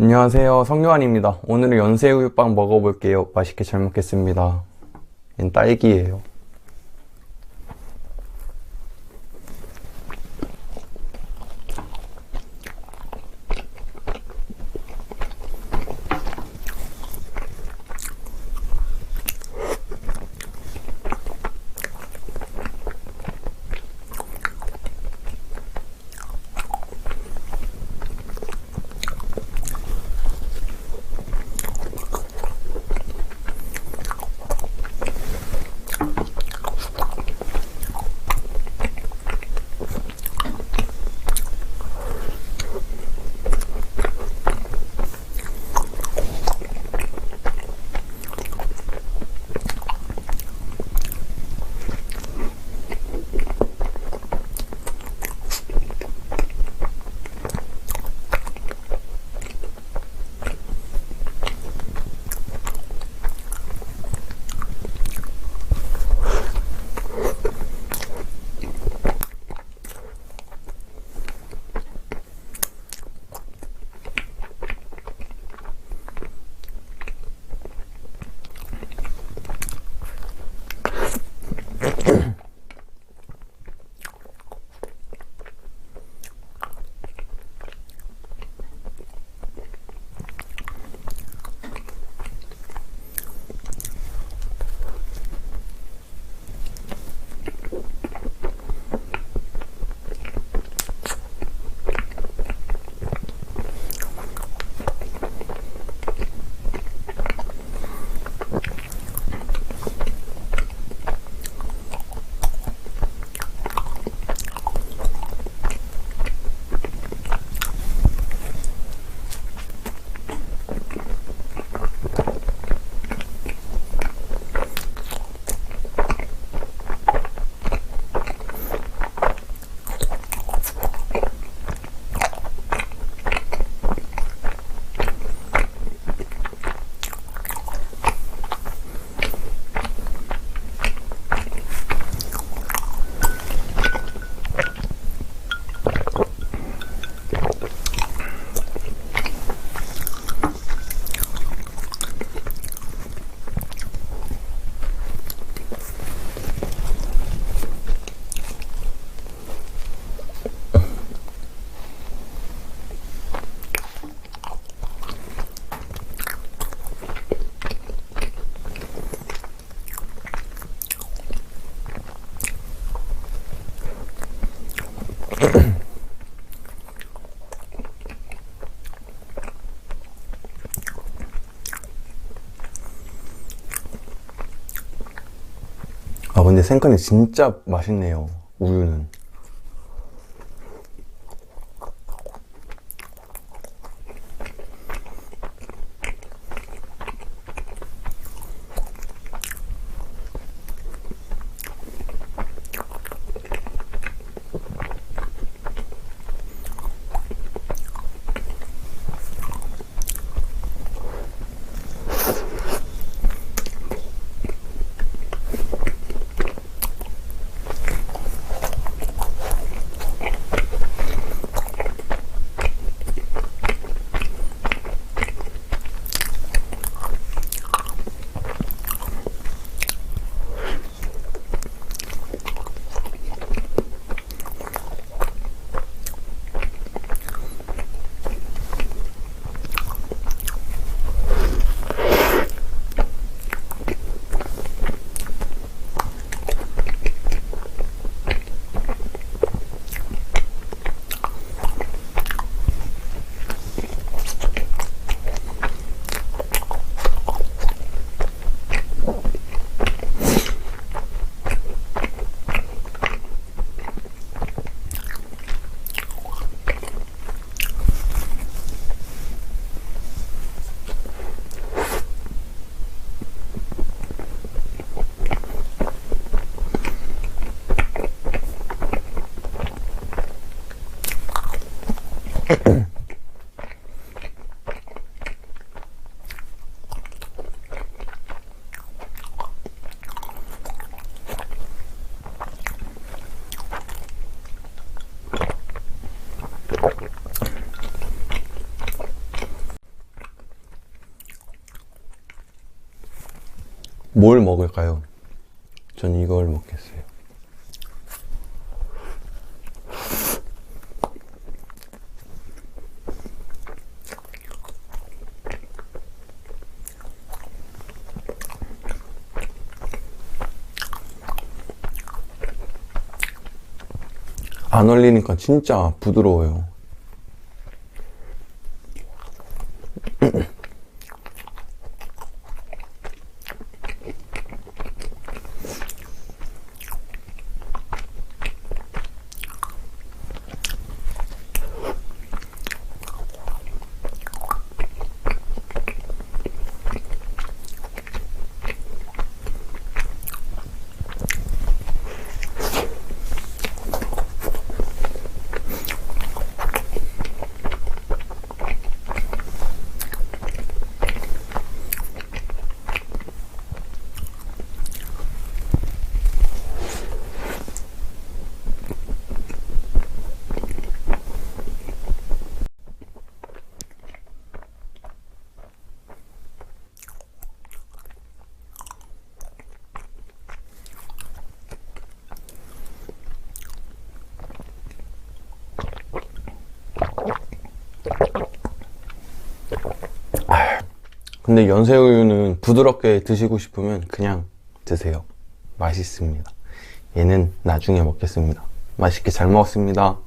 안녕하세요. 성요한입니다. 오늘은 연새우육빵 먹어볼게요. 맛있게 잘 먹겠습니다. 얜 딸기예요. 아, 근데 생크림 진짜 맛있네요. 우유는. 뭘 먹을까요? 전 이걸 먹겠어요. 안 얼리니까 진짜 부드러워요. 근데 연새우유는 부드럽게 드시고 싶으면 그냥 드세요. 맛있습니다. 얘는 나중에 먹겠습니다. 맛있게 잘 먹었습니다.